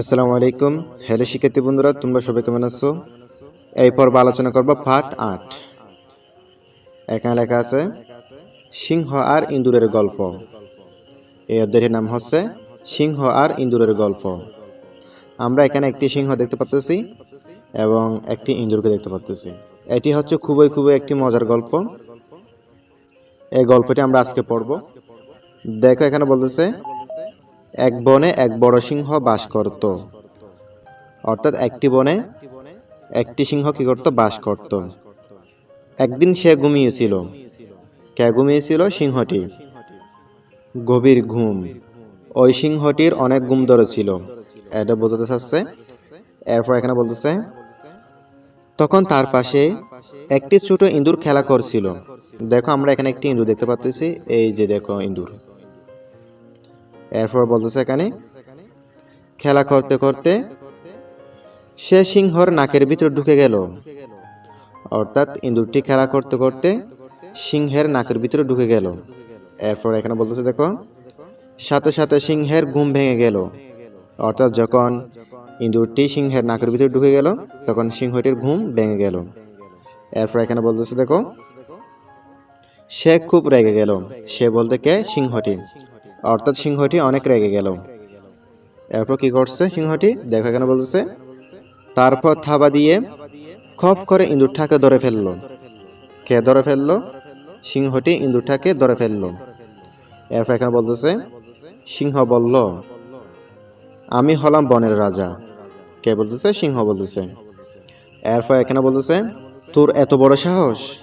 আসসালামু আলাইকুম। হ্যালো শিক্ষার্থী বন্ধুরা, তোমরা সবাই কেমন আছো? এই পর্ব আলোচনা করব পার্ট আট। এখানে লেখা আছে, সিংহ আর ইন্দুরের গল্প। এই অধ্যায়টির নাম হচ্ছে, সিংহ আর ইন্দুরের গল্প। আমরা এখানে একটি সিংহ দেখতে পাচ্তেছি এবং একটি ইন্দুরকে দেখতে পাচ্তেছি এটি হচ্ছে খুবই খুবই একটি মজার গল্প। এই গল্পটি আমরা আজকে পড়ব। দেখো এখানে বলতেছে এক বনে এক বড় সিংহ বাস করত। অর্থাৎ একটি বনে একটি সিংহ কি করত? বাস করত। একদিন সে ঘুমিয়েছিল। কে ঘুমিয়েছিল? সিংহটি। গভীর ঘুম। ওই সিংহটির অনেক ঘুম ধরেছিল। এটা বোঝাতে চাচ্ছে, এরপর এখানে বলতেছে, তখন তার পাশে একটি ছোট ইঁদুর খেলা করছিল। দেখো আমরা এখানে একটি ইঁদুর দেখতে পাচ্তেছি এই যে দেখো ইঁদুর। এরপর বলতেছে এখানে, খেলা করতে করতে সে সিংহর নাকের ভিতর ঢুকে গেল। অর্থাৎ ইঁদুরটি খেলা করতে করতে সিংহের নাকের ভিতরে ঢুকে গেল। এরপর এখানে বলতেছে, দেখো, সাথে সাথে সিংহের ঘুম ভেঙে গেল। অর্থাৎ যখন ইঁদুরটি সিংহের নাকের ভিতরে ঢুকে গেল, তখন সিংহটির ঘুম ভেঙে গেল। এরপর এখানে বলতেছে, দেখো, সে খুব রেগে গেল। সে বলতে, কে? সিংহটি। অর্থাৎ সিংহটি অনেক রেগে গেল। এরপর কি করছে সিংহটি? দেখো এখানে বলতেছে, তারপর থাবা দিয়ে খফ করে ইঁদুরটাকে ধরে ফেলল। কে ধরে ফেলল? সিংহটি ইঁদুরটাকে ধরে ফেলল। এরপর এখানে বলতেছে, সিংহ বলল, আমি হলাম বনের রাজা। কে বলতেছে? সিংহ বলতেছে। এরপর এখানে বলতেছে, তোর এত বড় সাহস?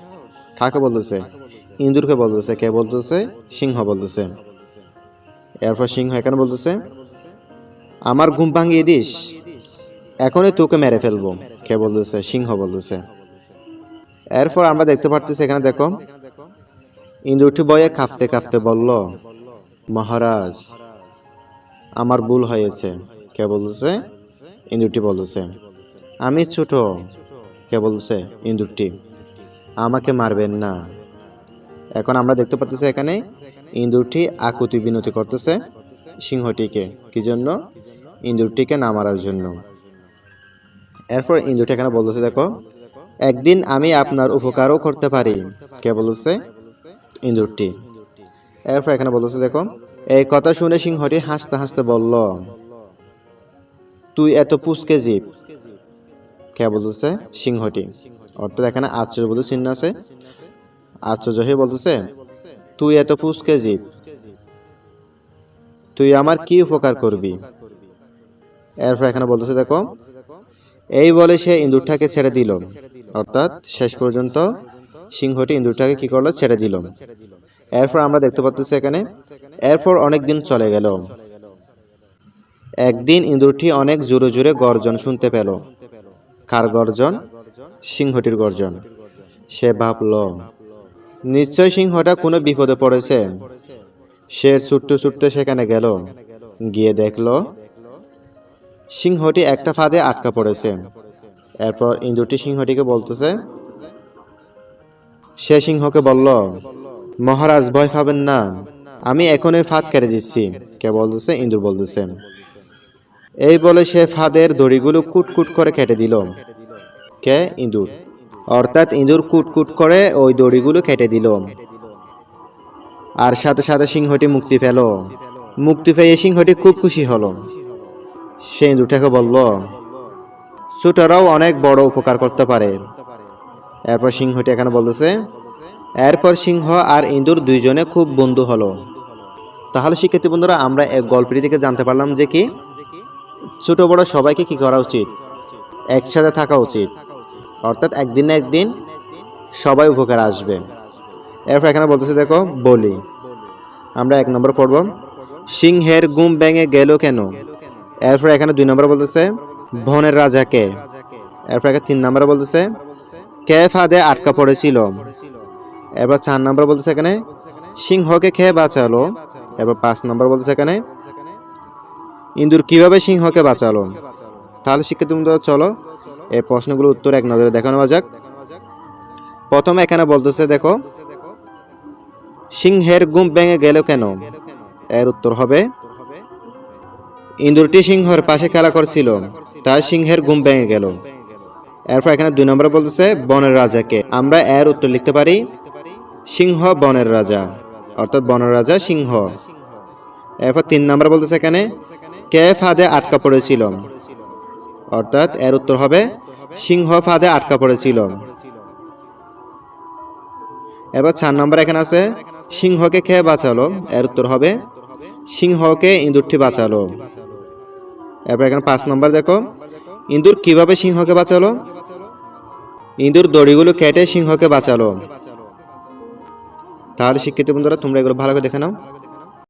কাকে বলতেছে? ইঁদুরকে বলতেছে। কে বলতেছে? সিংহ বলতেছে। এরপর সিংহ এখানে বলতেছে, আমার ঘুম ভাঙিয়ে দিস, এখনই তোকে মেরে ফেলব। কে বলতেছে? সিংহ বলতেছে। এরপর আমরা দেখতে পারতেছি এখানে দেখো ইন্দুরটি বয়ে কাঁপতে কাঁপতে বলল, মহারাজ, আমার ভুল হয়েছে। কে বলতেছে? ইন্দুরটি বলতেছে, আমি ছোট। কে বলতেছে? ইন্দুরটি আমাকে মারবেন না। এখন আমরা দেখতে পাচ্ছি এখানে ইন্দুরটি আকুতি বিনতি করতেছে, সিংহটিকে। কি জন্য? ইঁদুরটিকে না মারার জন্য। এরপর ইন্দুরটি এখানে বলতেছে, দেখো, একদিন আমি আপনার উপকারও করতে পারি। কে বলতেছে? ইন্দুরটি এরপর এখানে বলতেছে, দেখো, এই কথা শুনে সিংহটি হাসতে হাসতে বলল, তুই এত পুষকে জীব। কে বলতেছে? সিংহটি। অর্থাৎ এখানে আশ্চর্য বলতে চিহ্ন আছে। আশ্চর্য হয়ে বলতেছে তুই এত ফুসকে জীব। তুই আমার কি উপকার করবি? এরপর এখানে বলতেছে, দেখো, এই বলে সে ইন্দুরটাকে ছেড়ে দিল। অর্থাৎ শেষ পর্যন্ত সিংহটি ইন্দুরটাকে কি করল? ছেড়ে দিল। এরপর আমরা দেখতে পাচ্ছি এখানে, এরপর অনেক দিন চলে গেল। একদিন ইন্দুরটি অনেক জোরে জোরে গর্জন শুনতে পেল। কার গর্জন? সিংহটির গর্জন। সে ভাবল নিশ্চয় সিংহটা কোনো বিপদে পড়েছে। সে ছুটতে ছুটতে সেখানে গেল। গিয়ে দেখল, সিংহটি একটা ফাঁদে আটকা পড়েছে। এরপর ইন্দুরটি সিংহটিকে বলতেছে, সে সিংহকে বলল, মহারাজ, ভয় পাবেন না। আমি এখনই ফাঁদ কেটে দিচ্ছি। কে বলতেছে? ইন্দুর বলতেছে, এই বলে সে ফাঁদের দড়িগুলো কুটকুট করে কেটে দিল। কে? ইঁদুর। অর্থাৎ ইঁদুর কুটকুট করে ওই দড়িগুলো কেটে দিল। আর সাথে সাথে সিংহটি মুক্তি পেল। মুক্তি পেয়ে সিংহটি খুব খুশি হলো। সে ইঁদুরটাকে বলল, ছোটরাও অনেক বড় উপকার করতে পারে। এরপর সিংহটি এখানে বলতেছে, এরপর সিংহ আর ইঁদুর দুইজনে খুব বন্ধু হলো। তাহলে শিক্ষার্থী বন্ধুরা, আমরা এক গল্পটি থেকে জানতে পারলাম যে কি, ছোট বড় সবাইকে কি করা উচিত? একসাথে থাকা উচিত। অর্থাৎ একদিন না একদিন সবাই উপকার আসবে। এরপর এখানে বলতেছে, দেখো, বলি। আমরা এক নম্বর পড়ব। সিংহের গুম ভেঙে গেল কেন? এরপর এখানে দুই নম্বর বলতেছে, বনের রাজাকে এরপর এখানে তিন নম্বর বলতেছে, কে ফাঁদে আটকা পড়েছিল? এবার চার নম্বর বলতেছে এখানে, সিংহকে খেয়ে বাঁচালো? এবার পাঁচ নম্বর বলতেছে এখানে ইন্দুর কীভাবে সিংহকে বাঁচালো? তাহলে শিক্ষার্থী চলো এই প্রশ্নগুলোর উত্তর এক নজরে দেখানো যাক। প্রথমে এখানে বলতেছে, দেখো, সিংহের গুম ভেঙে গেল কেন? এর উত্তর হবে ইন্দুরটি সিংহর পাশে খেলা করছিল, তাই সিংহের গুম ভেঙে গেল। এরপর এখানে দুই নম্বরে বলতেছে, বনের রাজাকে আমরা এর উত্তর লিখতে পারি, সিংহ বনের রাজা, অর্থাৎ বনের রাজা সিংহ। এরপর তিন নম্বরে বলতেছে এখানে, কে ফাঁদে আটকা পড়েছিল? অর্থাৎ এর উত্তর হবে সিংহ ফাঁদে আটকা পড়েছিল। এবার চার নম্বর এখানে আছে, সিংহকে খেয়ে বাঁচালো? এর উত্তর হবে সিংহকে ইঁদুরটি বাঁচালো। এরপর এখানে পাঁচ নম্বর দেখো, ইঁদুর কীভাবে সিংহকে বাঁচালো? ইঁদুর দড়িগুলো কেটে সিংহকে বাঁচালো। তাহলে শিক্ষিত বন্ধুরা, তোমরা এগুলো ভালো করে দেখে নাও।